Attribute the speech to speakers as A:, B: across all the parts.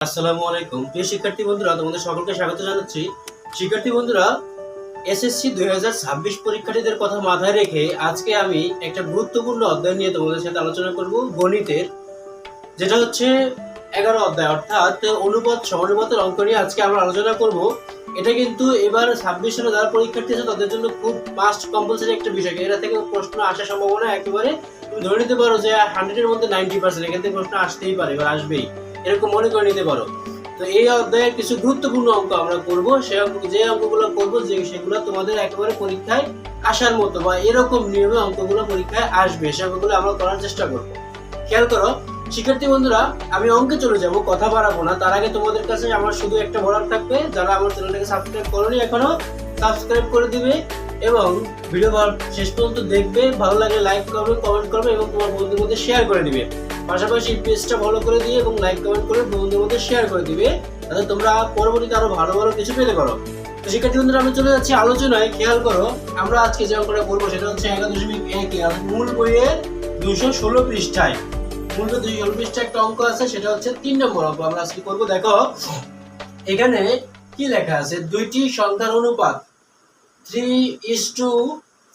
A: আসসালামু আলাইকুম। প্রিয় শিক্ষার্থী বন্ধুরা, তোমাদের সকলকে স্বাগত জানাচ্ছি। শিক্ষার্থী বন্ধুরা, এসএসসি দুই হাজার ছাব্বিশ পরীক্ষার্থীদের কথা মাথায় রেখে আজকে আমি একটা গুরুত্বপূর্ণ অধ্যায় নিয়ে তোমাদের সাথে আলোচনা করব, গণিতের। যেটা হচ্ছে এগারো অধ্যায়, অর্থাৎ অনুপাত, সমানুপাতের অঙ্ক নিয়ে আজকে আমরা আলোচনা করব। এটা কিন্তু এবার ছাব্বিশ সালে যারা পরীক্ষার্থী আছে, তাদের জন্য খুব মাস্ট কম্পালসারি একটা বিষয়। এটা থেকে প্রশ্ন আসার সম্ভাবনা একেবারে, তুমি ধরে নিতে পারো যে হান্ড্রেডের মধ্যে নাইনটি পার্সেন্ট এখান থেকে প্রশ্ন আসতেই পারে বা আসবেই। এরকম মনে করে নিতে পারো। তো এই অধ্যায়ের কিছু গুরুত্বপূর্ণ অঙ্ক আমরা করব। সে অঙ্ক, যে অঙ্কগুলো করব, যে সেগুলো তোমাদের একেবারে পরীক্ষায় আসার মতো বা এরকম নিয়মে অঙ্কগুলো পরীক্ষায় আসবে, সে অঙ্কগুলো আমরা করার চেষ্টা করব। খেয়াল করো, শিক্ষার্থী বন্ধুরা, আমি অঙ্কে চলে যাব, কথা বাড়াবো না। তার আগে তোমাদের কাছে আমার শুধু একটা বলার থাকবে, যারা আমার চ্যানেলটাকে সাবস্ক্রাইব করোনি এখনও সাবস্ক্রাইব করে দিবে এবং ভিডিও শেষ পর্যন্ত দেখবে, ভালো লাগে লাইক করবে কমেন্ট করবে এবং তোমার বন্ধুর মধ্যে শেয়ার করে দিবে। পাশাপাশি পেজটা ফলো করে দিয়ে এবং লাইক কমেন্ট করে বন্ধুদের মধ্যে শেয়ার করে দিবে তাতে তোমরা পরবর্তীতে আরও ভালো ভালো কিছু পেতে পারো। তো শিক্ষার্থী বন্ধুরা, আমি চলে যাচ্ছি আলোচনায়। খেয়াল করো, আমরা আজকে যে অঙ্কটা করব সেটা হচ্ছে এগারো দশমিক এক মূল বইয়ের দুশো ষোলো পৃষ্ঠায় মূল দুশো ষোলো পৃষ্ঠায় একটা অঙ্ক আছে, সেটা হচ্ছে তিন নম্বর অঙ্ক। আমরা আজকে করব, দেখো, এখানে কি লেখা আছে? দুইটি সংখ্যার অনুপাত থ্রি ইস টু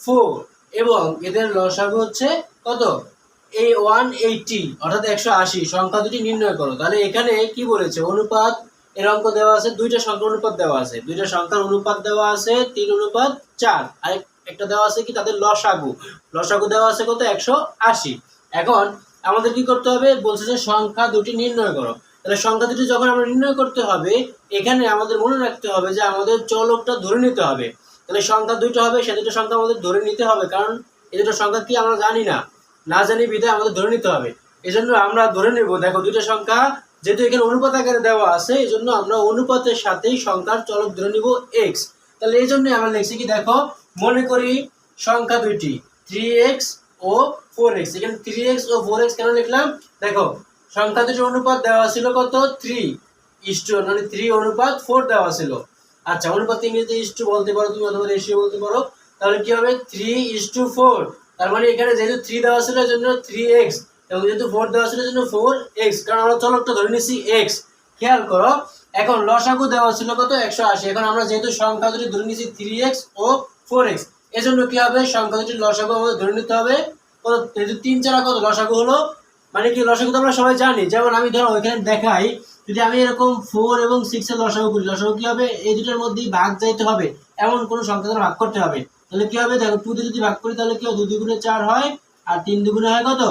A: ফোর এবং এদের লসাগু হচ্ছে কত? এই ওয়ান এইটি অর্থাৎ একশো আশি, সংখ্যা দুটি নির্ণয় করো। তাহলে এখানে কি বলেছে? অনুপাত, এর অঙ্ক দেওয়া আছে, দুইটা সংখ্যার অনুপাত দেওয়া আছে। দুইটা সংখ্যার অনুপাত দেওয়া আছে, তিন অনুপাত চার। আর একটা দেওয়া আছে কি? তাদের লসাগু। লসাগু দেওয়া আছে কত? একশো আশি। এখন আমাদের কি করতে হবে? বলছে যে সংখ্যা দুটি নির্ণয় করো। তাহলে সংখ্যা দুটি যখন আমরা নির্ণয় করতে হবে, এখানে আমাদের মনে রাখতে হবে যে আমাদের চলকটা ধরে নিতে হবে। তাহলে সংখ্যা দুইটা হবে, সে দুটো সংখ্যা আমাদের ধরে নিতে হবে। কারণ এই দুটো সংখ্যা কি আমরা জানি না। না জানি বিধায় আমাদের ধরে নিতে হবে। এই জন্য আমরা ধরে নেব, দেখো দুইটা সংখ্যা, যেহেতু এখানে অনুপাত আকারে দেওয়া আছে এই জন্য আমরা অনুপাতের সাথেই সংখ্যার চলক ধরে নিব এক্স তাহলে এই জন্য আমরা লিখছি কি, দেখো, মনে করি সংখ্যা দুইটি থ্রি এক্স ও ফোর এক্স এখানে থ্রি এক্স ও ফোর এক্স কেন লিখলাম? দেখো, সংখ্যা দুটির অনুপাত দেওয়া ছিল কত? থ্রি ইস্টু মানে থ্রি অনুপাত ফোর দেওয়া ছিল। আচ্ছা অনুপাত ইংরেজিতে ইস্টু বলতে পারো তুমি, অথবা রেশিও বলতে পারো। তাহলে কি হবে? থ্রি ইস্টু ফোর তার মানে এখানে যেহেতু থ্রি দেওয়া ছিল জন্য থ্রি এক্স এবং যেহেতু ফোর দেওয়া ছিল জন্য ফোর এক্স কারণ আমরা চলকটা ধরে নিচ্ছি এক্স খেয়াল করো, এখন লসাগু দেওয়া ছিল কত? একশো আশি। এখন আমরা যেহেতু সংখ্যা দুটি ধরে নিচ্ছি থ্রি এক্স ও ফোর এক্স এজন্য কি হবে? সংখ্যা দুটির লসাগু আমাদের ধরে নিতে হবে। কত? যেহেতু তিন চারা কত? লসাগু হলো মানে কি লসাগু তো আমরা সবাই জানি। যেমন আমি ধরো ওইখানে দেখাই, যদি আমি এরকম ফোর এবং সিক্সের লসাগু করি, লসাগু কি হবে? এই দুটোর মধ্যেই ভাগ যাইতে হবে। এমন কোনো সংখ্যা দ্বারা ভাগ করতে হবে। তাহলে কি হবে? দেখো টু যদি ভাগ করি, তাহলে কি হয় দুই দুগুণে চার হয়, আর তিন দুগুণে হয় কত?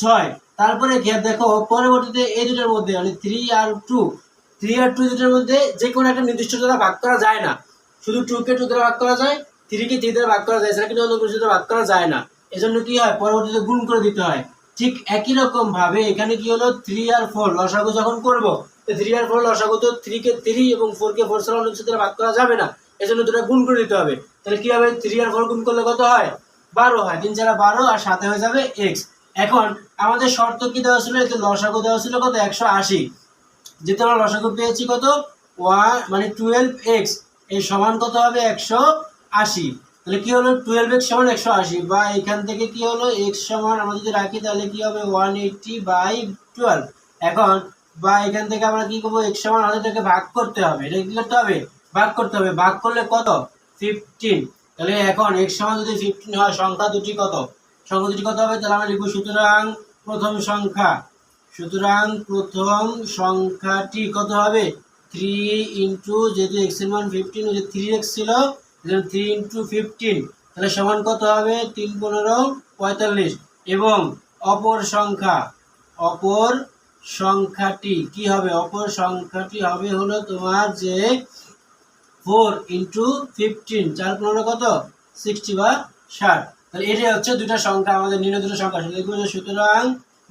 A: ছয়। তারপরে দেখো, পরবর্তীতে এই দুটোর মধ্যে মানে থ্রি আর টু থ্রি আর টু দুটোর মধ্যে যে কোনো একটা নির্দিষ্ট দ্বারা ভাগ করা যায় না। শুধু টু কে টু দ্বারা ভাগ করা যায় থ্রি কে থ্রি দ্বারা ভাগ করা যায় সেটা কিন্তু অন্য দ্বারা ভাগ করা যায় না। এজন্য কি হয়? পরবর্তীতে গুণ করে দিতে হয়। ঠিক একই রকম ভাবে এখানে কি হলো? থ্রি আর ফোর লসাগু যখন করব থ্রি আর ফোর লসাগু তো থ্রি কে থ্রি এবং ফোর কে ফোর ছাড়া অন্য ভাগ করা যাবে না। এজন্য দুটো গুণ করে দিতে হবে। তাহলে কি হবে? থ্রি আর ফোর গুণ করলে কত হয়? বারো হয়। তিন চারা বারো আর সাথে হয়ে যাবে এক্স এখন আমাদের শর্ত কি দেওয়া ছিল? এতে লসাগু দেওয়া ছিল কত? একশো আশি। যেহেতু আমরা লসাগু পেয়েছি কত? ওয়ান মানে টুয়েলভ এক্স এই সমান কত হবে? একশো আশি। তাহলে কি হলো? টুয়েলভ এক্স সমান একশো আশি। বা এখান থেকে কি হলো? এক্স সমান আমরা যদি রাখি, তাহলে কি হবে? ওয়ান এইটটি বাই টুয়েলভ এখন বা এখান থেকে আমরা কি করব? এক্স সমান আমাদেরকে ভাগ করতে হবে। এটা কি করতে হবে? ভাগ করতে হবে। ভাগ করলে কত? ফিফটিন তাহলে এখন এক্স সমান যদি ফিফটিন হয়, সংখ্যা দুটি কত? সংখ্যা দুটি কত হবে? তাহলে আমরা লিখব সুতরাং প্রথম সংখ্যা। সুতরাং প্রথম সংখ্যাটি কত হবে? থ্রি ইন্টু যেহেতু এক্সের মান ফিফটিন যে থ্রি এক্স ছিল থ্রি ইন্টু ফিফটিন তাহলে সমান কত হবে? তিন পনেরো পঁয়তাল্লিশ। এবং অপর সংখ্যা, অপর সংখ্যাটি কি হবে? অপর সংখ্যাটি হবে হলো তোমার যে ফোর ইন্টু ফিফটিন চার পনেরো কত? সিক্সটি বা ষাট। তাহলে এটাই হচ্ছে দুটা সংখ্যা, আমাদের নির্ণয় দুটো সংখ্যা। সুতরাং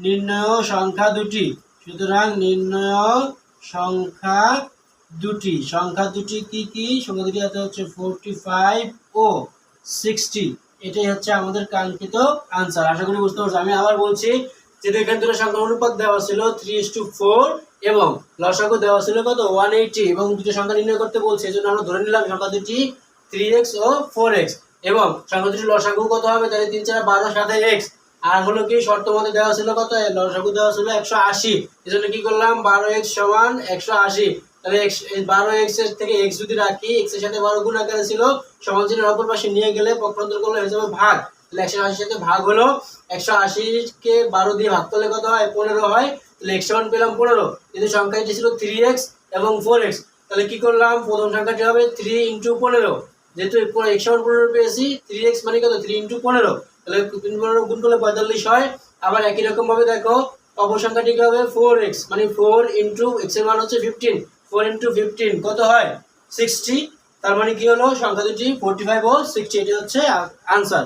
A: নির্ণয় সংখ্যা দুটি। সুতরাং নির্ণয় সংখ্যা দুটি। সংখ্যা দুটি কি কি? সংখ্যা দুটি হচ্ছে ফোরটি ফাইভ ও সিক্সটি এটাই হচ্ছে আমাদের কাঙ্ক্ষিত আনসার আশা করি বুঝতে পারছি। আমি আবার বলছি, যেহেতু এখানে দুটো সংখ্যা অনুপাত দেওয়া ছিল থ্রি ইস টু ফোর এবং লসাগু দেওয়া ছিল কত? ওয়ান এইটি এবং দুটো সংখ্যা নির্ণয় করতে বলছে জন্য আমরা ধরে নিলাম সংখ্যা দুটি থ্রি এক্স ও ফোর এক্স এবং সংখ্যা দুটি লসাগু কত হবে? তাহলে তিন চার বারো, সাথে এক্স আর হলো কি, শর্ত মধ্যে দেওয়া ছিল কত? লসাগু দেওয়া ছিল একশো আশি। এই জন্য কি করলাম? বারো এক্স সমান একশো আশি। তাহলে এক্স বারো এক্সের থেকে এক্স যদি রাখি এক্সের সাথে বারো গুণ আকারে ছিল, সমান চিহ্নের অপর পাশে নিয়ে গেলে পক্ষান্তর করলে হয়ে যাবে ভাগ। তাহলে একশো আশির সাথে ভাগ হলো, একশো আশিকে বারো দিয়ে ভাগ করলে কত হয়? পনেরো হয়। তাহলে এক্স সমান পেলাম পনেরো, কিন্তু সংখ্যাটি ছিল থ্রি এক্স এবং ফোর এক্স তাহলে কী করলাম? প্রথম সংখ্যাটি হবে থ্রি ইন্টু পনেরো। যেহেতু এক্স সমান পনেরো পেয়েছি থ্রি এক্স মানে কত? থ্রি ইন্টু পনেরো। তাহলে তিন পনেরো গুণ করলে পঁয়তাল্লিশ হয়। আবার একই রকমভাবে দেখো, অপর সংখ্যাটি কি হবে? ফোর এক্স মানে ফোর ইন্টু এক্সের মান হচ্ছে ফিফটিন ফোর ইন্টু ফিফটিন কত হয়? সিক্সটি তার মানে কী হলো? সংখ্যা দুটি ফোরটি ফাইভ ও সিক্সটি এটি হচ্ছে আনসার